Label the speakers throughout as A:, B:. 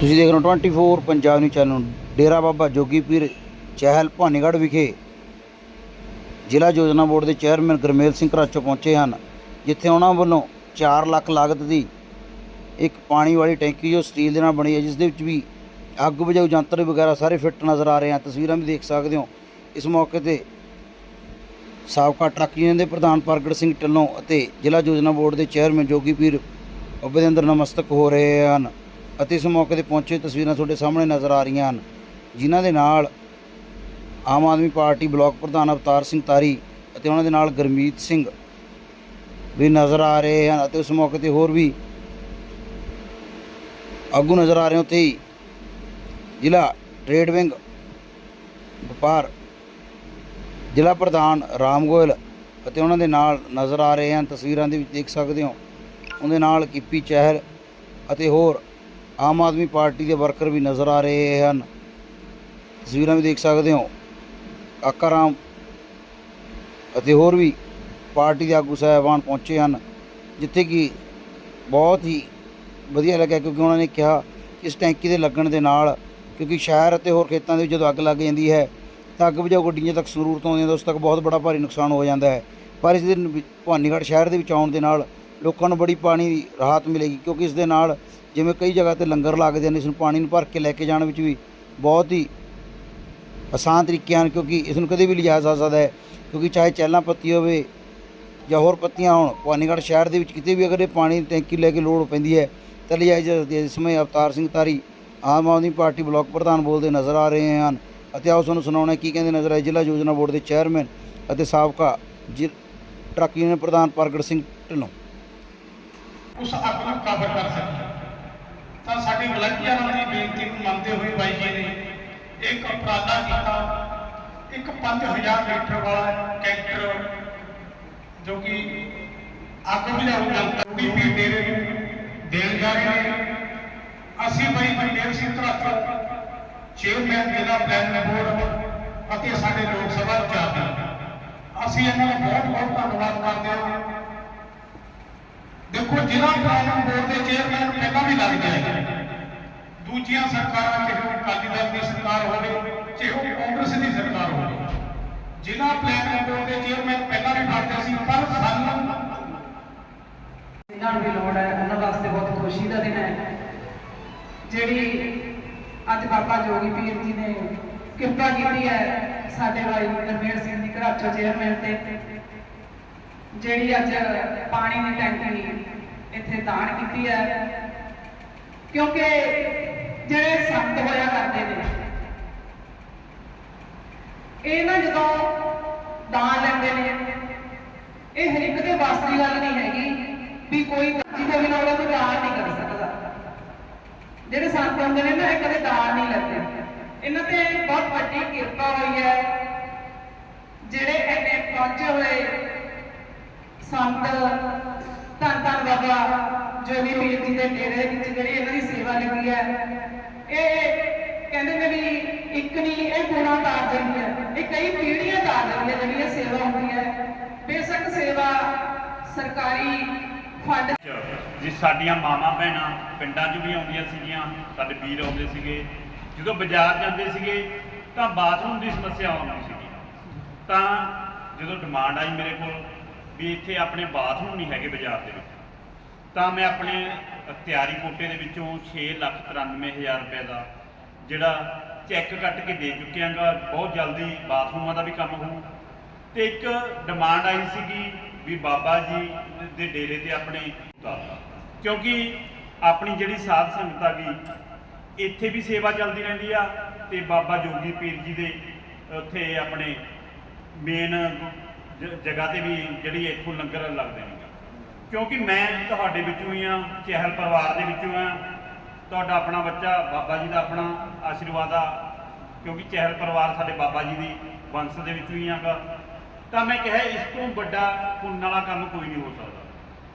A: ਤੁਸੀਂ ਦੇਖ ਰਹੇ ਹੋ 24 ਪੰਜਾਬ ਨਿਊਜ਼ ਚੈਨਲ ਡੇਰਾ ਬਾਬਾ ਜੋਗੀ ਪੀਰ ਚਹਿਲ ਭਾਨੀਗੜ੍ਹ ਵਿਖੇ ਜ਼ਿਲ੍ਹਾ ਯੋਜਨਾ ਬੋਰਡ ਦੇ ਚੇਅਰਮੈਨ ਗੁਰਮੇਲ ਸਿੰਘ ਘਰਾਚੋ ਪਹੁੰਚੇ ਹਨ, ਜਿੱਥੇ ਉਹਨਾਂ ਵੱਲੋਂ 4 ਲੱਖ ਲਾਗਤ ਦੀ ਇੱਕ ਪਾਣੀ ਵਾਲੀ ਟੈਂਕੀ ਜੋ ਸਟੀਲ ਦੇ ਨਾਲ ਬਣੀ ਹੈ, ਜਿਸ ਦੇ ਵਿੱਚ ਵੀ ਅੱਗ ਬੁਝਾਊ ਯੰਤਰ ਵਗੈਰਾ ਸਾਰੇ ਫਿੱਟ ਨਜ਼ਰ ਆ ਰਹੇ ਹਨ। ਤਸਵੀਰਾਂ ਵੀ ਦੇਖ ਸਕਦੇ ਹੋ। ਇਸ ਮੌਕੇ ਤੇ ਸਾਬਕਾ ਟਰੱਕ ਯੂਨੀਅਨ ਦੇ ਪ੍ਰਧਾਨ ਪ੍ਰਗਟ ਸਿੰਘ ਢਿੱਲੋਂ ਅਤੇ ਜ਼ਿਲ੍ਹਾ ਯੋਜਨਾ ਬੋਰਡ ਦੇ ਚੇਅਰਮੈਨ ਜੋਗੀ ਪੀਰ ਬਾਬੇ ਦੇ ਅੰਦਰ ਨਮਸਤਕ ਹੋ ਰਹੇ ਹਨ। ਅਤੇ ਇਸ ਮੌਕੇ ਤੇ ਪਹੁੰਚੇ ਤਸਵੀਰਾਂ ਤੁਹਾਡੇ ਸਾਹਮਣੇ ਨਜ਼ਰ ਆ ਰਹੀਆਂ ਹਨ, ਜਿਨ੍ਹਾਂ ਦੇ ਨਾਲ ਆਮ ਆਦਮੀ ਪਾਰਟੀ ਬਲਾਕ ਪ੍ਰਧਾਨ ਅਵਤਾਰ ਸਿੰਘ ਤਾਰੀ ਅਤੇ ਉਹਨਾਂ ਦੇ ਨਾਲ ਗੁਰਮੀਤ ਸਿੰਘ ਵੀ ਨਜ਼ਰ ਆ ਰਹੇ ਹਨ ਅਤੇ ਉਸ ਮੌਕੇ ਤੇ ਹੋਰ ਵੀ ਆਗੂ ਨਜ਼ਰ ਆ ਰਹੇ ਉੱਥੇ ਹੀ ਜ਼ਿਲ੍ਹਾ ਟ੍ਰੇਡ ਵਿੰਗ ਵਪਾਰ ਜ਼ਿਲ੍ਹਾ ਪ੍ਰਧਾਨ ਰਾਮ ਗੋਇਲ ਅਤੇ ਉਹਨਾਂ ਦੇ ਨਾਲ ਨਜ਼ਰ ਆ ਰਹੇ ਹਨ। ਤਸਵੀਰਾਂ ਦੇ ਵਿੱਚ ਦੇਖ ਸਕਦੇ ਹੋ, ਉਹਦੇ ਨਾਲ ਕੀਪੀ ਚਹਿਲ ਅਤੇ ਹੋਰ ਆਮ ਆਦਮੀ ਪਾਰਟੀ ਦੇ ਵਰਕਰ ਵੀ ਨਜ਼ਰ ਆ ਰਹੇ ਹਨ। ਤਸਵੀਰਾਂ ਵੀ ਦੇਖ ਸਕਦੇ ਹੋ। ਕਾਕਾ ਰਾਮ ਅਤੇ ਹੋਰ ਵੀ ਪਾਰਟੀ ਦੇ ਆਗੂ ਸਾਹਿਬਾਨ ਪਹੁੰਚੇ ਹਨ, ਜਿੱਥੇ ਕਿ ਬਹੁਤ ਹੀ ਵਧੀਆ ਲੱਗਿਆ ਕਿਉਂਕਿ ਉਹਨਾਂ ਨੇ ਕਿਹਾ ਕਿ ਇਸ ਟੈਂਕੀ ਦੇ ਲੱਗਣ ਦੇ ਨਾਲ ਕਿਉਂਕਿ ਸ਼ਹਿਰ ਅਤੇ ਹੋਰ ਖੇਤਾਂ ਦੇ ਵਿੱਚ ਜਦੋਂ ਅੱਗ ਲੱਗ ਜਾਂਦੀ ਹੈ, ਤਾਂ ਅੱਗ ਬੁਝਾਊ ਗੱਡੀਆਂ ਤੱਕ ਜ਼ਰੂਰਤ ਆਉਂਦੀਆਂ ਉਸ ਤੱਕ ਬਹੁਤ ਬੜਾ ਭਾਰੀ ਨੁਕਸਾਨ ਹੋ ਜਾਂਦਾ ਹੈ। ਪਰ ਇਸ ਦੇ ਭਵਾਨੀਗੜ੍ਹ ਸ਼ਹਿਰ ਦੇ ਵਿੱਚ ਆਉਣ ਦੇ ਨਾਲ ਲੋਕਾਂ ਨੂੰ ਬੜੀ ਪਾਣੀ ਦੀ ਰਾਹਤ ਮਿਲੇਗੀ ਕਿਉਂਕਿ ਇਸ ਦੇ ਨਾਲ ਜਿਵੇਂ ਕਈ ਜਗ੍ਹਾ ਤੇ ਲੰਗਰ ਲੱਗਦੇ ਨੇ ਇਸ ਨੂੰ ਪਾਣੀ ਨੂੰ ਭਰ ਕੇ ਲੈ ਕੇ ਜਾਣ ਵਿੱਚ ਵੀ ਬਹੁਤ ਹੀ ਆਸਾਨ ਤਰੀਕੇ ਹਨ, ਕਿਉਂਕਿ ਇਸ ਨੂੰ ਕਦੇ ਵੀ ਲਿਜਾਇਆ ਜਾ ਸਕਦਾ ਹੈ, ਕਿਉਂਕਿ ਚਾਹੇ ਚੈਲਾਂ ਪੱਤੀ ਹੋਵੇ ਜਾਂ ਹੋਰ ਪੱਤੀਆਂ ਹੋਣ, ਭਵਾਨੀਗੜ੍ਹ ਸ਼ਹਿਰ ਦੇ ਵਿੱਚ ਕਿਤੇ ਵੀ ਅਗਰ ਇਹ ਪਾਣੀ ਦੀ ਟੈਂਕੀ ਲੈ ਕੇ ਲੋੜ ਪੈਂਦੀ ਹੈ, ਤਾਂ ਲਿਜਾਈ ਜਾ ਸਕਦੀ ਹੈ। ਇਸ ਸਮੇਂ ਅਵਤਾਰ ਸਿੰਘ ਤਾਰੀ ਆਮ ਆਦਮੀ ਪਾਰਟੀ ਬਲਾਕ ਪ੍ਰਧਾਨ ਬੋਲਦੇ ਨਜ਼ਰ ਆ ਰਹੇ ਹਨ ਅਤੇ ਆਓ ਤੁਹਾਨੂੰ ਸੁਣਾਉਣਾ ਕੀ ਕਹਿੰਦੇ ਨਜ਼ਰ ਆਏ ਜ਼ਿਲ੍ਹਾ ਯੋਜਨਾ ਬੋਰਡ ਦੇ ਚੇਅਰਮੈਨ ਅਤੇ ਸਾਬਕਾ ਜ਼ਿ- ਟਰੱਕ ਯੂਨੀਅਨ ਪ੍ਰਧਾਨ ਪ੍ਰਗਟ ਸਿੰਘ ਢਿੱਲੋਂ।
B: ਉਸ ਅੱਗ ਨੂੰ ਕਰ ਸਕੇ ਤਾਂ ਸਾਡੇ ਵਲੰਟੀਅਰਾਂ ਦੀ ਬੇਨਤੀ ਨੂੰ ਮੰਨਦੇ ਹੋਏ ਬਾਈ ਜੀ ਨੇ ਇੱਕ ਉਪਰਾਲਾ ਕੀਤਾ। ਇੱਕ 5000 ਲੀਟਰ ਵਾਲਾ ਕੈਂਟਰ ਜੋ ਕਿ ਅੱਗ ਬੁਝਾਊ ਯੰਤਰ ਵੀ ਪੀ ਡੇਰੇ ਨੂੰ, ਦੇਣ ਜਾ ਰਹੇ ਨੇ। ਅਸੀਂ ਬਾਈ ਮਨੇਰ ਸਿੰਘ ਧਰਾਤੋ ਚੇਅਰਮੈਨ ਜ਼ਿਲ੍ਹਾ ਪਲਾਨ ਬੋਰਡ ਅਤੇ ਸਾਡੇ ਲੋਕ ਸਭਾ ਚਾਰ ਅਸੀਂ ਇਹਨਾਂ ਦਾ ਬਹੁਤ ਬਹੁਤ ਧੰਨਵਾਦ ਕਰਦੇ ਹਾਂ। ਦੇਖੋ ਜ਼ਿਲ੍ਹਾ ਪਲਾਨਿੰਗ ਬੋਰਡ ਦੇ ਚੇਅਰਮੈਨ ਪਹਿਲਾਂ ਵੀ ਲੱਗਦੇ ਹੈ। ਦੂਜੀਆਂ ਸਰਕਾਰਾਂ, ਚਾਹੇ ਉਹ ਅਕਾਲੀ ਦਲ ਦੀ ਸਰਕਾਰ ਹੋਵੇ, ਚਾਹੇ ਉਹ ਕਾਂਗਰਸ ਦੀ ਸਰਕਾਰ ਹੋਵੇ। ਜ਼ਿਲ੍ਹਾ ਪਲਾਨਿੰਗ ਬੋਰਡ ਦੇ ਚੇਅਰਮੈਨ ਪਹਿਲਾਂ ਵੀ ਲੱਗਦੇ ਸੀ, ਪਰ ਸਾਨੂੰ
C: ਜਿਨ੍ਹਾਂ ਨੂੰ ਵੀ ਲੋੜ ਹੈ, ਉਹਨਾਂ ਵਾਸਤੇ ਬਹੁਤ ਖੁਸ਼ੀ ਦਾ ਦਿਨ ਹੈ। ਜਿਹੜੀ ਅੱਜ ਬਾਬਾ ਜੋਗੀ ਪੀਰ ਜੀ ਨੇ ਕਿਰਪਾ ਕੀਤੀ ਹੈ, ਸਾਡੇ ਭਾਈ ਗੁਰਮੇਲ ਸਿੰਘ ਦੀ ਘਰਾਚੋ ਚੇਅਰਮੈਨ ਤੇ। ਜਿਹੜੀ ਅੱਜ ਪਾਣੀ ਦੀ ਟੈਂਕੀ ਇੱਥੇ ਦਾਨ ਕੀਤੀ ਹੈ। ਕਿਉਂਕਿ ਜਿਹੜੇ ਸੰਤ ਹੋਇਆ ਕਰਦੇ ਨੇ, ਇਹ ਨਾ ਜਦੋਂ ਦਾਨ ਲੈਂਦੇ ਨੇ, ਇਹ ਹਰ ਇੱਕ ਦੇ ਵੱਸ ਦੀ ਗੱਲ ਨਹੀਂ ਹੈਗੀ ਵੀ ਕੋਈ ਜਿਹਦੇ ਬਿਨਾਂ ਉਹਦਾ ਕੋਈ ਦਾਨ ਨਹੀਂ ਕਰ ਸਕਦਾ। ਜਿਹੜੇ ਸੰਤ ਹੁੰਦੇ ਨੇ ਨਾ, ਇਹ ਕਦੇ ਦਾਨ ਨਹੀਂ ਲੈਂਦੇ। ਇਹਨਾਂ ਤੇ ਬਹੁਤ ਵੱਡੀ ਕਿਰਪਾ ਹੋਈ ਹੈ। ਜਿਹੜੇ ਇੰਨੇ ਪਹੁੰਚੇ ਹੋਏ ਸੰਤ, ਧੰਨ ਧੰਨ ਬਾਬਾ ਜੋਗੀ ਪੀਰ ਜੀ ਦੇ ਡੇਰੇ ਵਿੱਚ ਜਿਹੜੀ ਇਹਨਾਂ ਦੀ ਸੇਵਾ ਲੱਗੀ ਹੈ। ਇਹ ਕਹਿੰਦੇ ਨੇ ਵੀ ਇੱਕ ਨਹੀਂ ਇਹ ਗੁਣਾ ਤਾਰ ਦਿੰਦੀ ਹੈ। ਇਹ ਕਈ ਪੀੜ੍ਹੀਆਂ ਤਾਰ ਦਿੰਦੀ ਹੈ ਜਿਹੜੀ ਇਹ ਸੇਵਾ ਹੁੰਦੀ ਹੈ। ਬੇਸ਼ੱਕ ਸੇਵਾ ਸਰਕਾਰੀ ਫੰਡ
D: ਜੀ, ਸਾਡੀਆਂ ਮਾਮਾ ਭੈਣਾਂ ਪਿੰਡਾਂ 'ਚ ਵੀ ਆਉਂਦੀਆਂ ਸੀਗੀਆਂ, ਸਾਡੇ ਵੀਰ ਆਉਂਦੇ ਸੀਗੇ। ਜਦੋਂ ਬਾਜ਼ਾਰ ਜਾਂਦੇ ਸੀਗੇ, ਤਾਂ ਬਾਥਰੂਮ ਦੀ ਸਮੱਸਿਆ ਆਉਂਦੀ ਸੀਗੀ। ਤਾਂ ਜਦੋਂ ਡਿਮਾਂਡ ਆਈ ਮੇਰੇ ਕੋਲ ਵੀ ਇੱਥੇ ਆਪਣੇ ਬਾਥਰੂਮ ਨਹੀਂ ਹੈਗੇ ਬਾਜ਼ਾਰ ਦੇ ਵਿੱਚ। ਤਾਂ ਮੈਂ ਆਪਣੇ ਤਿਆਰੀ ਕੋਟੇ ਦੇ ਵਿੱਚੋਂ 6,93,000 ਰੁਪਏ ਦਾ ਜਿਹੜਾ ਚੈੱਕ ਕੱਟ ਕੇ ਦੇ ਚੁੱਕਿਆ ਗਾ ਬਹੁਤ ਜਲਦੀ ਬਾਥਰੂਮਾਂ ਦਾ ਵੀ ਕੰਮ ਹੋਊ। ਤੇ ਇੱਕ ਡਿਮਾਂਡ ਆਈ ਸੀਗੀ ਵੀ ਬਾਬਾ ਜੀ ਦੇ ਡੇਰੇ ਤੇ ਆਪਣੇ ਕਿਉਂਕਿ ਆਪਣੀ ਜਿਹੜੀ ਸਾਧ ਸੰਗਤ ਆ ਗਈ ਇੱਥੇ ਵੀ ਸੇਵਾ ਚੱਲਦੀ ਰਹਿੰਦੀ ਆ ਤੇ ਬਾਬਾ ਜੋਗੀ ਪੀਰ ਜੀ ਦੇ ਉੱਥੇ ਆਪਣੇ ਮੇਨ ਜ, ਜਗ੍ਹਾ ਤੇ ਵੀ ਜਿਹੜੀ ਇੱਥੋਂ ਲੰਗਰ ਲੱਗਦੇ ਨੇ ਕਿਉਂਕਿ ਮੈਂ ਤੁਹਾਡੇ ਵਿੱਚੋਂ ਹੀ ਆ ਚਹਿਲ ਪਰਿਵਾਰ ਦੇ ਵਿੱਚੋਂ ਆ ਤੁਹਾਡਾ ਆਪਣਾ ਬੱਚਾ ਬਾਬਾ ਜੀ ਦਾ ਆਪਣਾ ਆਸ਼ੀਰਵਾਦ ਆ। ਕਿਉਂਕਿ ਚਹਿਲ ਪਰਿਵਾਰ ਸਾਡੇ ਬਾਬਾ ਜੀ ਦੀ ਵੰਸ਼ ਦੇ ਵਿੱਚੋਂ ਹੀ ਆਗਾ। ਤਾਂ ਮੈਂ ਕਿਹਾ ਇਸ ਤੋਂ ਵੱਡਾ ਪੁੰਨ ਵਾਲਾ ਕੰਮ ਕੋਈ ਨਹੀਂ ਹੋ ਸਕਦਾ।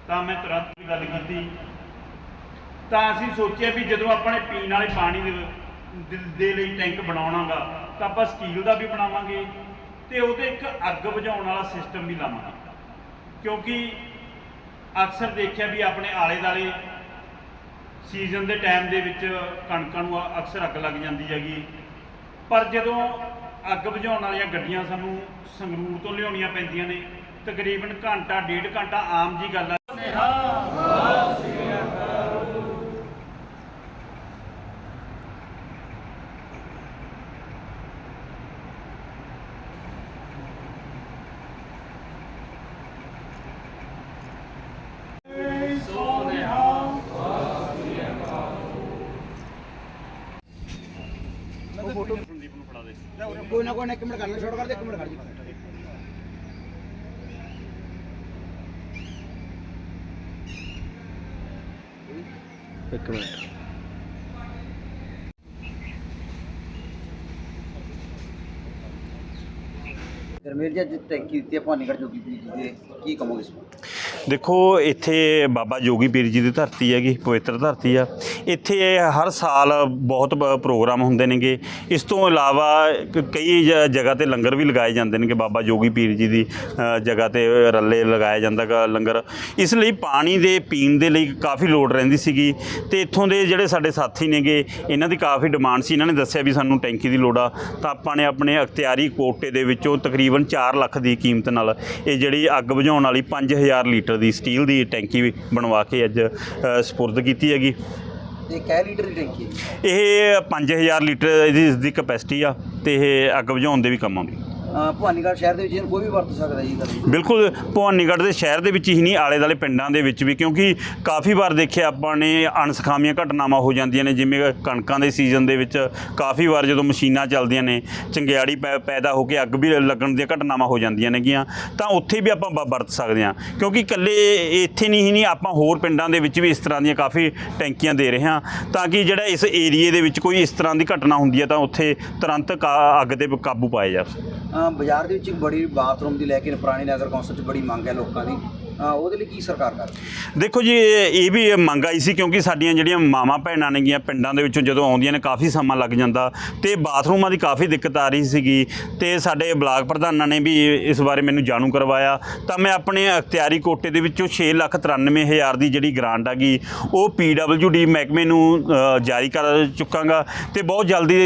D: ਤਾਂ ਮੈਂ ਤੁਰੰਤ ਹੀ ਗੱਲ ਕੀਤੀ। ਤਾਂ ਅਸੀਂ ਸੋਚਿਆ ਵੀ ਜਦੋਂ ਆਪਣੇ ਪੀਣ ਵਾਲੇ ਪਾਣੀ ਦੇ ਦੇ- ਦੇ ਲਈ ਟੈਂਕ ਬਣਾਉਣਾਗਾ, ਤਾਂ ਆਪਾਂ ਸਟੀਲ ਦਾ ਵੀ ਬਣਾਵਾਂਗੇ। ਤੇ ਉਹਦੇ ਇੱਕ ਅੱਗ ਬੁਝਾਉਣ ਵਾਲਾ ਸਿਸਟਮ ਵੀ ਲਾਵਾਂਗੇ ਕਿਉਂਕਿ ਅਕਸਰ ਦੇਖਿਆ ਵੀ ਆਪਣੇ ਆਲੇ ਦਾਲੇ
E: ਸੀਜ਼ਨ ਦੇ ਟਾਈਮ ਦੇ ਵਿੱਚ ਕਣਕਾਂ ਨੂੰ ਅਕਸਰ ਅੱਗ ਲੱਗ ਜਾਂਦੀ ਹੈਗੀ। ਪਰ ਜਦੋਂ ਅੱਗ ਬੁਝਾਉਣ ਵਾਲੀਆਂ ਗੱਡੀਆਂ ਸਾਨੂੰ ਸੰਗਰੂਰ ਤੋਂ ਲਿਆਉਣੀਆਂ ਪੈਂਦੀਆਂ ਨੇ, ਤਕਰੀਬਨ ਘੰਟਾ, ਡੇਢ ਘੰਟਾ ਆਮ ਜੀ ਗੱਲ ਆ ਸੰਦੀਪ ਨੂੰ ਫੜਾ ਦੇ
A: ਕੋਈ ਨਾ ਕੋਈ ਨਾ ਇੱਕ ਮਿੰਟ ਕਰ ਲੈ ਛੋੜ ਕਰ ਦੇ ਇੱਕ ਮਿੰਟ ਖੜ ਜੀ। ਇੱਕ ਮਿੰਟ। ਧਰਮੇਰ ਜੀ ਦਿੱਤੀ ਹੈ ਭਾਨੀਗੜ੍ਹ ਜੋਗੀ ਪੀਰ ਜੀ ਦੇ। ਕੀ ਕਹੋਗੇ ਇਸ ਬਾਰੇ?
D: ਦੇਖੋ ਇੱਥੇ ਬਾਬਾ ਜੋਗੀ ਪੀਰ ਜੀ ਦੀ ਧਰਤੀ ਹੈਗੀ ਪਵਿੱਤਰ ਧਰਤੀ ਆ। ਇੱਥੇ ਹਰ ਸਾਲ ਬਹੁਤ ਬ- ਪ੍ਰੋਗਰਾਮ ਹੁੰਦੇ ਨੇਗੇ। ਇਸ ਤੋਂ ਇਲਾਵਾ ਕ- ਕਈ ਜ- ਜਗ੍ਹਾ ਤੇ ਲੰਗਰ ਵੀ ਲਗਾਏ ਜਾਂਦੇ ਨੇਗੇ। ਬਾਬਾ ਜੋਗੀ ਪੀਰ ਜੀ ਦੀ ਅ, ਜਗ੍ਹਾ ਤੇ ਰੱਲੇ ਲਗਾਇਆ ਜਾਂਦਾ ਗਾ ਲੰਗਰ। ਇਸ ਲਈ ਪਾਣੀ ਦੇ ਪੀਣ ਦੇ ਲਈ ਕਾਫੀ ਲੋੜ ਰਹਿੰਦੀ ਸੀਗੀ। ਤੇ ਇੱਥੋਂ ਦੇ ਜਿਹੜੇ ਸਾਡੇ ਸਾਥੀ ਨੇਗੇ ਇਹਨਾਂ ਦੀ ਕਾਫੀ ਡਿਮਾਂਡ ਸੀ। ਇਹਨਾਂ ਨੇ ਦੱਸਿਆ ਵੀ ਸਾਨੂੰ ਟੈਂਕੀ ਦੀ ਲੋੜ ਆ। ਤਾਂ ਆਪਾਂ ਨੇ ਆਪਣੇ ਅਖਤਿਆਰੀ ਕੋਟੇ ਦੇ ਵਿੱਚੋਂ ਤਕਰੀਬਨ 4 ਲੱਖ ਦੀ ਕੀਮਤ ਨਾਲ ਇਹ ਜਿਹੜੀ ਅੱਗ ਬੁਝਾਉਣ ਵਾਲੀ 5000 ਲੀਟਰ ਦੀ ਸਟੀਲ ਦੀ ਟੈਂਕੀ ਵੀ ਬਣਵਾ ਕੇ ਅੱਜ ਅ, ਸਪੁਰਦ ਕੀਤੀ ਹੈਗੀ।
A: ਤੇ ਕੈ ਲੀਟਰ ਦੀ ਟੈਂਕੀ ਹੈ
D: ਇਹ 5000 ਲੀਟਰ ਇਹਦੀ ਇਸਦੀ ਕਪੈਸਿਟੀ ਆ ਤੇ ਇਹ ਅੱਗ ਬੁਝਾਉਣ ਦੇ ਵੀ ਕੰਮ ਆਉਂਦੀ।
A: ਅਹ ਭਾਨੀਗੜ੍ਹ ਸ਼ਹਿਰ ਦੇ ਵਿੱਚ ਇਹਨੂੰ ਕੋਈ ਵੀ ਵਰਤ ਸਕਦਾ ਜੀ ਗੱਲ
D: ਬਿਲਕੁਲ ਭਵਾਨੀਗੜ੍ਹ ਦੇ ਸ਼ਹਿਰ ਦੇ ਵਿੱਚ ਹੀ ਨਹੀਂ ਆਲੇ ਦਾਲੇ ਪਿੰਡਾਂ ਦੇ ਵਿੱਚ ਵੀ ਕਿਉਂਕਿ ਕਾਫੀ ਵਾਰ ਦੇਖਿਆ ਆਪਾਂ ਨੇ ਅਣਸਖਾਮੀਆਂ ਘਟਨਾਵਾਂ ਹੋ ਜਾਂਦੀਆਂ ਨੇ ਜਿਵੇਂ ਕਣਕਾਂ ਦੇ ਸੀਜ਼ਨ ਦੇ ਵਿੱਚ ਕਾਫੀ ਵਾਰ ਜਦੋਂ ਮਸ਼ੀਨਾਂ ਚੱਲਦੀਆਂ ਨੇ ਚੰਗਿਆੜੀ ਪੈਦਾ ਹੋ ਕੇ ਅੱਗ ਵੀ ਲੱਗਣ ਦੀਆਂ ਘਟਨਾਵਾਂ ਹੋ ਜਾਂਦੀਆਂ ਨੇਗੀਆਂ ਤਾਂ ਉੱਥੇ ਵੀ ਆਪਾਂ ਵਰਤ ਸਕਦੇ ਹਾਂ। ਕਿਉਂਕਿ ਇਕੱਲੇ ਇੱਥੇ ਨਹੀਂ ਹੀ ਨਹੀਂ ਆਪਾਂ ਹੋਰ ਪਿੰਡਾਂ ਦੇ ਵਿੱਚ ਵੀ ਇਸ ਤਰ੍ਹਾਂ ਦੀਆਂ ਕਾਫੀ ਟੈਂਕੀਆਂ ਦੇ ਰਹੇ ਹਾਂ ਤਾਂ ਕਿ ਜਿਹੜਾ ਇਸ ਏਰੀਏ ਦੇ ਵਿੱਚ ਕੋਈ ਇਸ ਤਰ੍ਹਾਂ ਦੀ ਘਟਨਾ ਹੁੰਦੀ ਹੈ ਤਾਂ ਉੱਥੇ ਤੁਰੰਤ ਅੱਗ ਤੇ ਕਾਬੂ ਪਾਇਆ ਜਾ ਸਕੇ।
A: ਬਾਜ਼ਾਰ ਦੇ ਵਿੱਚ ਇੱਕ ਬੜੀ ਬਾਥਰੂਮ ਦੀ ਲੈ ਕੇ ਪੁਰਾਣੀ ਨਗਰ ਕੌਂਸਲ 'ਚ ਬੜੀ ਮੰਗ ਹੈ ਲੋਕਾਂ ਦੀ। ਉਹਦੇ ਲਈ ਕੀ ਸਰਕਾਰ ਕਰ ਰਹੀ ਹੈ?
D: ਦੇਖੋ ਜੀ ਇਹ ਇਹ ਵੀ ਮੰਗ ਆਈ ਸੀ ਕਿਉਂਕਿ ਸਾਡੀਆਂ ਜਿਹੜੀਆਂ ਮਾਵਾਂ ਭੈਣਾਂ ਨੇਗੀਆਂ ਪਿੰਡਾਂ ਦੇ ਵਿੱਚੋਂ ਜਦੋਂ ਆਉਂਦੀਆਂ ਨੇ ਕਾਫੀ ਸਮਾਂ ਲੱਗ ਜਾਂਦਾ ਤੇ ਬਾਥਰੂਮਾਂ ਦੀ ਕਾਫੀ ਦਿੱਕਤ ਆ ਰਹੀ ਸੀਗੀ ਤੇ ਸਾਡੇ ਬਲਾਕ ਪ੍ਰਧਾਨਾਂ ਨੇ ਵੀ ਇਸ ਬਾਰੇ ਮੈਨੂੰ ਜਾਣੂ ਕਰਵਾਇਆ ਤਾਂ ਮੈਂ ਆਪਣੇ ਅਖਤਿਆਰੀ ਕੋਟੇ ਦੇ ਵਿੱਚੋਂ 693000 ਦੀ ਜਿਹੜੀ ਗ੍ਰਾਂਟ ਹੈਗੀ ਉਹ ਡੀ ਮਹਿਕਮੇ ਨੂੰ ਅ, ਜਾਰੀ ਕਰ ਚੁੱਕਾਂਗਾ ਤੇ ਬਹੁਤ ਜਲਦੀ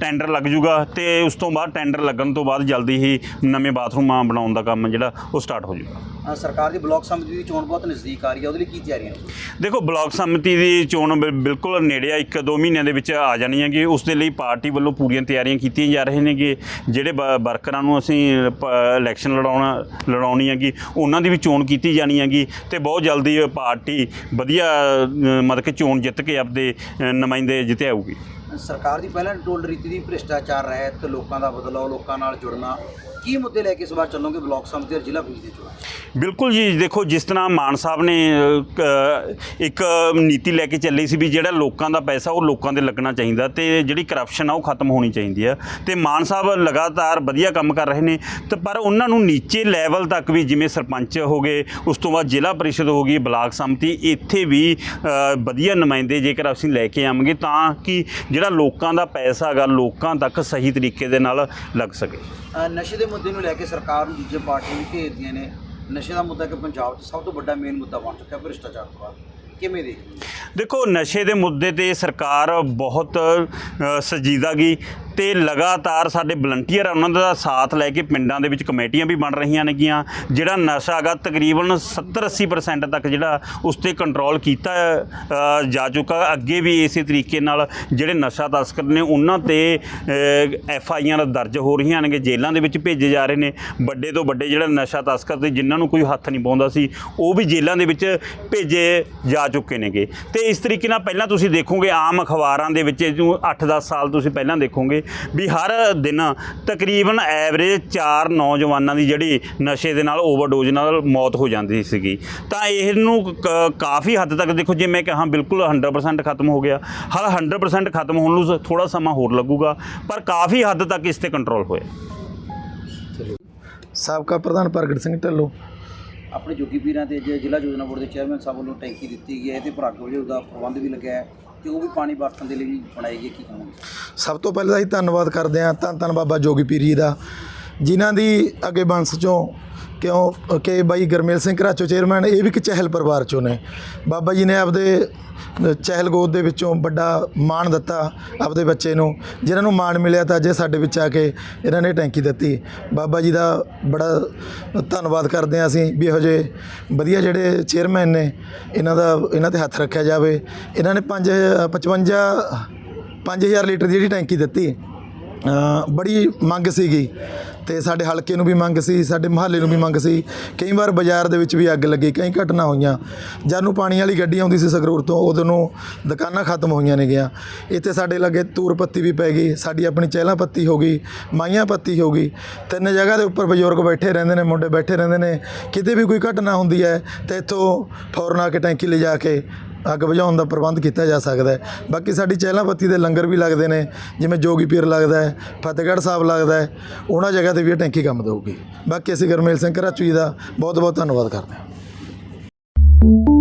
D: ਟੈਂਡਰ ਲੱਗ ਜੂਗਾ ਤੇ ਉਸ ਤੋਂ ਬਾਅਦ ਟੈਂਡਰ ਲੱਗਣ ਤੋਂ ਬਾਅਦ ਜਲਦੀ ਹੀ ਨਵੇਂ ਬਾਥਰੂਮਾਂ ਬਣਾਉਣ ਦਾ ਕੰਮ ਜਿਹੜਾ ਉਹ ਸਟਾਰਟ ਹੋ ਜੂਗਾ
A: ਸਰਕਾਰ ਦੀ ਬਲਾਕ ਸਮਿਤੀ ਦੀ ਚੋਣ ਬਹੁਤ ਨਜ਼ਦੀਕ ਆ ਰਹੀ ਹੈ ਉਹਦੇ ਲਈ ਕੀ ਤਿਆਰੀਆਂ ਨੇ
D: ਦੇਖੋ ਬਲਾਕ ਸਮਿਤੀ ਦੀ ਚੋਣ ਬਿਲਕੁਲ ਨੇੜੇ ਆ ਇੱਕ ਦੋ ਮਹੀਨਿਆਂ ਦੇ ਵਿੱਚ ਆ ਜਾਣੀ ਹੈਗੀ। ਉਸ ਦੇ ਲਈ ਪਾਰਟੀ ਵੱਲੋਂ ਪੂਰੀਆਂ ਤਿਆਰੀਆਂ ਕੀਤੀਆਂ ਜਾ ਰਹੀਆਂ ਨੇਗੇ। ਜਿਹੜੇ ਬ- ਵਰਕਰਾਂ ਨੂੰ ਅਸੀਂ ਪ- ਇਲੈਕਸ਼ਨ ਲੜਾਉਣਾ ਲੜਾਉਣੀ ਹੈਗੀ ਉਹਨਾਂ ਦੀ ਵੀ ਚੋਣ ਕੀਤੀ ਜਾਣੀ ਹੈਗੀ ਤੇ ਬਹੁਤ ਜਲਦੀ ਇਹ ਪਾਰਟੀ ਵਧੀਆ ਅ, ਮਤਲਬ ਕਿ ਚੋਣ ਜਿੱਤ ਕੇ ਆਪਦੇ ਅ, ਨੁਮਾਇੰਦੇ ਜਿੱਤਿਆਊਗੀ
A: ਸਰਕਾਰ ਦੀ ਪਹਿਲਾਂ ਟੋਲ ਰੀਤੀ ਦੀ ਭ੍ਰਿਸ਼ਟਾਚਾਰ ਰਹਿਤ ਲੋਕਾਂ ਦਾ ਬਦਲਾਅ ਲੋਕਾਂ ਨਾਲ ਜੁੜਨਾ ਕੀ ਮੁੱਦੇ ਲੈ ਕੇ ਇਸ ਵਾਰ ਚੱਲੋਗੇ ਬਲਾਕ ਸਮਿਤੀ ਔਰ ਜ਼ਿਲ੍ਹਾ ਪੁਲਿਸ ਦੀ ਚੋਣ?
D: ਬਿਲਕੁਲ ਜੀ ਦੇਖੋ ਜਿਸ ਤਰ੍ਹਾਂ ਮਾਨ ਸਾਹਿਬ ਨੇ ਇੱਕ ਨੀਤੀ ਲੈ ਕੇ ਚੱਲੀ ਸੀ ਵੀ ਜਿਹੜਾ ਲੋਕਾਂ ਦਾ ਪੈਸਾ ਉਹ ਲੋਕਾਂ ਦੇ ਲੱਗਣਾ ਚਾਹੀਦਾ ਤੇ ਜਿਹੜੀ ਕਰਪਸ਼ਨ ਆ ਉਹ ਖਤਮ ਹੋਣੀ ਚਾਹੀਦੀ ਆ ਤੇ ਮਾਨ ਸਾਹਿਬ ਲਗਾਤਾਰ ਵਧੀਆ ਕੰਮ ਕਰ ਰਹੇ ਨੇ ਤੇ ਪਰ ਉਹਨਾਂ ਨੂੰ ਨੀਚੇ ਲੈਵਲ ਤੱਕ ਵੀ ਜਿਵੇਂ ਸਰਪੰਚ ਹੋ ਗਏ ਉਸ ਤੋਂ ਬਾਅਦ ਜ਼ਿਲ੍ਹਾ ਪਰਿਸ਼ਦ ਹੋ ਗਈ ਬਲਾਕ ਸੰਮਤੀ ਇੱਥੇ ਵੀ ਵਧੀਆ ਨੁਮਾਇੰਦੇ ਜੇਕਰ ਅਸੀਂ ਲੈ ਕੇ ਆਵਾਂਗੇ ਤਾਂ ਕਿ ਜਿਹੜਾ ਲੋਕਾਂ ਦਾ ਪੈਸਾ ਹੈਗਾ ਲੋਕਾਂ ਤੱਕ ਸਹੀ ਤਰੀਕੇ ਦੇ ਨਾਲ ਲੱਗ ਸਕੇ
A: ਨਸ਼ੇ ਦੇ ਮੁੱਦੇ ਨੂੰ ਲੈ ਕੇ ਸਰਕਾਰ ਨੂੰ ਦੂਜੇ ਪਾਰਟੀਆਂ ਵੀ ਘੇਰਦੀਆਂ ਨੇ। ਨਸ਼ੇ ਦਾ ਮੁੱਦਾ ਕਿ ਪੰਜਾਬ 'ਚ ਸਭ ਤੋਂ ਵੱਡਾ ਮੇਨ ਮੁੱਦਾ ਬਣ ਚੁੱਕਾ ਭ੍ਰਿਸ਼ਟਾਚਾਰ ਤੋਂ ਬਾਅਦ ਕਿਵੇਂ ਦੇਖਦੇ
D: ਦੇਖੋ ਨਸ਼ੇ ਦੇ ਮੁੱਦੇ ਤੇ ਸਰਕਾਰ ਬਹੁਤ ਅ, ਸੰਜੀਦਾ ਗਈ ਤੇ ਲਗਾਤਾਰ ਸਾਡੇ ਵਲੰਟੀਅਰ ਉਹਨਾਂ ਦਾ ਸਾਥ ਲੈ ਕੇ ਪਿੰਡਾਂ ਦੇ ਵਿੱਚ ਕਮੇਟੀਆਂ ਵੀ ਬਣ ਰਹੀਆਂ ਨੇਗੀਆਂ, ਜਿਹੜਾ ਨਸ਼ਾ ਹੈਗਾ ਤਕਰੀਬਨ 70-80% ਤੱਕ ਜਿਹੜਾ ਉਸ ਤੇ ਕੰਟਰੋਲ ਕੀਤਾ ਜਾ ਚੁੱਕਾ, ਅੱਗੇ ਵੀ ਇਸੇ ਤਰੀਕੇ ਨਾਲ ਜਿਹੜੇ ਨਸ਼ਾ ਤਸਕਰ ਨੇ, ਉਹਨਾਂ ਤੇ ਐਫ ਆਈਆਂ ਦਰਜ ਹੋ ਰਹੀਆਂ ਨੇਗੇ, ਜੇਲ੍ਹਾਂ ਦੇ ਵਿੱਚ ਭੇਜੇ ਜਾ ਰਹੇ ਨੇ। ਵੱਡੇ ਤੋਂ ਵੱਡੇ ਜਿਹੜਾ ਨਸ਼ਾ ਤਸਕਰ ਤੇ ਜਿਨ੍ਹਾਂ ਨੂੰ ਕੋਈ ਹੱਥ ਨਹੀਂ ਪਾਉਂਦਾ ਸੀ, ਉਹ ਵੀ ਜੇਲ੍ਹਾਂ ਦੇ ਵਿੱਚ ਭੇਜੇ ਜਾ ਚੁੱਕੇ ਨੇਗੇ। ਤੇ ਇਸ ਤਰੀਕੇ ਨਾਲ ਪਹਿਲਾਂ ਤੁਸੀਂ ਦੇਖੋਗੇ, ਆਮ ਅਖਬਾਰਾਂ ਦੇ ਵਿੱਚ, ਜੋ 8-10 ਸਾਲ ਤੁਸੀਂ ਪਹਿਲਾਂ ਦੇਖੋਗੇ ਵੀ ਹਰ ਦਿਨ ਤਕਰੀਬਨ ਐਵਰੇਜ 4 ਨੌਜਵਾਨਾਂ ਦੀ ਜਿਹੜੀ ਨਸ਼ੇ ਦੇ ਨਾਲ ਓਵਰਡੋਜ਼ ਨਾਲ ਮੌਤ ਹੋ ਜਾਂਦੀ ਸੀਗੀ। ਤਾਂ ਇਹਨੂੰ ਕ- ਕਾਫੀ ਹੱਦ ਤੱਕ ਦੇਖੋ ਜੇ ਮੈਂ ਕਹਾਂ ਬਿਲਕੁਲ 100% ਖਤਮ ਹੋ ਗਿਆ। ਹਾਲ 100% ਖਤਮ ਹੋਣ ਨੂੰ ਥੋੜਾ ਸਮਾਂ ਹੋਰ ਲੱਗੂਗਾ ਪਰ ਕਾਫੀ ਹੱਦ ਤੱਕ ਇਸ ਤੇ ਕੰਟਰੋਲ ਹੋਇਆ।
F: ਸਾਬਕਾ ਪ੍ਰਧਾਨ ਪ੍ਰਗਟ ਸਿੰਘ ਢੱਲੋਂ।
A: ਆਪਣੇ ਜੋਗੀ ਪੀਰਾਂ ਤੇ ਜ਼ਿਲ੍ਹਾ ਯੋਜਨਾ ਬੋਰਡ ਦੇ ਚੇਅਰਮੈਨ ਸਾਹਿਬ ਵੱਲੋਂ ਟੈਂਕੀ ਦਿੱਤੀ ਗਈ ਹੈ ਤੇ ਭਰਾਗ ਵਜੋਂ ਦਾ ਪ੍ਰਬੰਧ ਵੀ ਲੱਗਿਆ ਹੈ। ਤੇ ਉਹ ਵੀ ਪਾਣੀ ਵਰਤਣ ਦੇ ਲਈ ਵੀ ਬਣਾਈ ਗਈ, ਕੀ ਕਹੋਗੇ?
F: ਸਭ ਤੋਂ ਪਹਿਲਾਂ ਅਸੀਂ ਧੰਨਵਾਦ ਕਰਦੇ ਹਾਂ ਧੰਨ ਧੰਨ ਬਾਬਾ ਜੋਗੀ ਪੀਰ ਜੀ ਦਾ, ਜਿਨ੍ਹਾਂ ਦੀ ਅੱਗੇ ਬੰਸ ਚੋਂ ਕਿਉਂ ਕਿ ਬਾਈ ਗਰਮੇਲ ਸਿੰਘ ਘਰਾਚੋ ਚੇਅਰਮੈਨ ਇਹ ਵੀ ਇੱਕ ਚਹਿਲ ਪਰਿਵਾਰ ਚੋਂ ਨੇ। ਬਾਬਾ ਜੀ ਨੇ ਆਪਦੇ ਚਹਿਲ ਗੋਦ ਦੇ ਵਿੱਚੋਂ ਵੱਡਾ ਮਾਣ ਦਿੱਤਾ ਆਪਦੇ ਬੱਚੇ ਨੂੰ। ਜਿਹਨਾਂ ਨੂੰ ਮਾਣ ਮਿਲਿਆ ਤਾਂ ਅੱਜ ਸਾਡੇ ਵਿੱਚ ਆ ਕੇ ਇਹਨਾਂ ਨੇ ਟੈਂਕੀ ਦਿੱਤੀ। ਬਾਬਾ ਜੀ ਦਾ ਬੜਾ ਧੰਨਵਾਦ ਕਰਦੇ ਹਾਂ ਅਸੀਂ ਵੀ ਇਹੋ ਜਿਹੇ ਵਧੀਆ ਜਿਹੜੇ ਚੇਅਰਮੈਨ ਨੇ, ਇਹਨਾਂ ਦਾ, ਇਹਨਾਂ ਤੇ ਹੱਥ ਰੱਖਿਆ ਜਾਵੇ। ਇਹਨਾਂ ਨੇ 5 55 5000 ਲੀਟਰ ਦੀ ਜਿਹੜੀ ਟੈਂਕੀ ਦਿੱਤੀ। ਬੜੀ ਮੰਗ ਸੀਗੀ ਤੇ ਸਾਡੇ ਹਲਕੇ ਨੂੰ ਵੀ ਮੰਗ ਸੀ, ਸਾਡੇ ਮਹੱਲੇ ਨੂੰ ਵੀ ਮੰਗ ਸੀ। ਕਈ ਵਾਰ ਬਾਜ਼ਾਰ ਦੇ ਵਿੱਚ ਵੀ ਅੱਗ ਲੱਗੀ, ਕਈ ਘਟਨਾ ਹੋਈਆਂ। ਜਦ ਨੂੰ ਪਾਣੀ ਵਾਲੀ ਗੱਡੀ ਆਉਂਦੀ ਸੀ ਸੰਗਰੂਰ ਤੋਂ, ਉਦੋਂ ਨੂੰ ਦੁਕਾਨਾਂ ਖਤਮ ਹੋਈਆਂ ਨੇ ਗਿਆ। ਇੱਥੇ ਸਾਡੇ ਲੱਗੇ ਤੂਰ ਪੱਤੀ ਵੀ ਪੈ ਗਈ, ਸਾਡੀ ਆਪਣੀ ਚਹਿਲਾ ਪੱਤੀ ਹੋ ਗਈ ਮਾਈਆਂ ਪੱਤੀ ਹੋ ਗਈ। ਤਿੰਨ ਜਗ੍ਹਾ ਦੇ ਉੱਪਰ ਬਜ਼ੁਰਗ ਬੈਠੇ ਰਹਿੰਦੇ ਨੇ, ਮੁੰਡੇ ਬੈਠੇ ਰਹਿੰਦੇ ਨੇ। ਕਿਤੇ ਵੀ ਕੋਈ ਘਟਨਾ ਹੁੰਦੀ ਹੈ, ਤੇ ਇੱਥੋਂ ਫੌਰਨ ਆ ਕੇ ਟੈਂਕੀ ਲਿਜਾ ਕੇ ਅੱਗ ਬੁਝਾਉਣ ਦਾ ਪ੍ਰਬੰਧ ਕੀਤਾ ਜਾ ਸਕਦਾ ਹੈ। ਬਾਕੀ ਸਾਡੀ ਚਹਿਲਾਪੱਤੀ ਦੇ ਲੰਗਰ ਵੀ ਲੱਗਦੇ ਨੇ, ਜਿਵੇਂ ਜੋਗੀ ਪੀਰ ਲੱਗਦਾ ਹੈ, ਫਤਿਹਗੜ੍ਹ ਸਾਹਿਬ ਲੱਗਦਾ ਹੈ, ਉਹਨਾਂ ਜਗ੍ਹਾ ਤੇ ਵੀ ਇਹ ਟੈਂਕੀ ਕੰਮ ਦੇਊਗੀ। ਬਾਕੀ ਅਸੀਂ ਗਰਮੇਲ ਸਿੰਘ ਕਰਾਚੂ ਦਾ ਬਹੁਤ ਬਹੁਤ ਧੰਨਵਾਦ ਕਰਦੇ ਹਾਂ।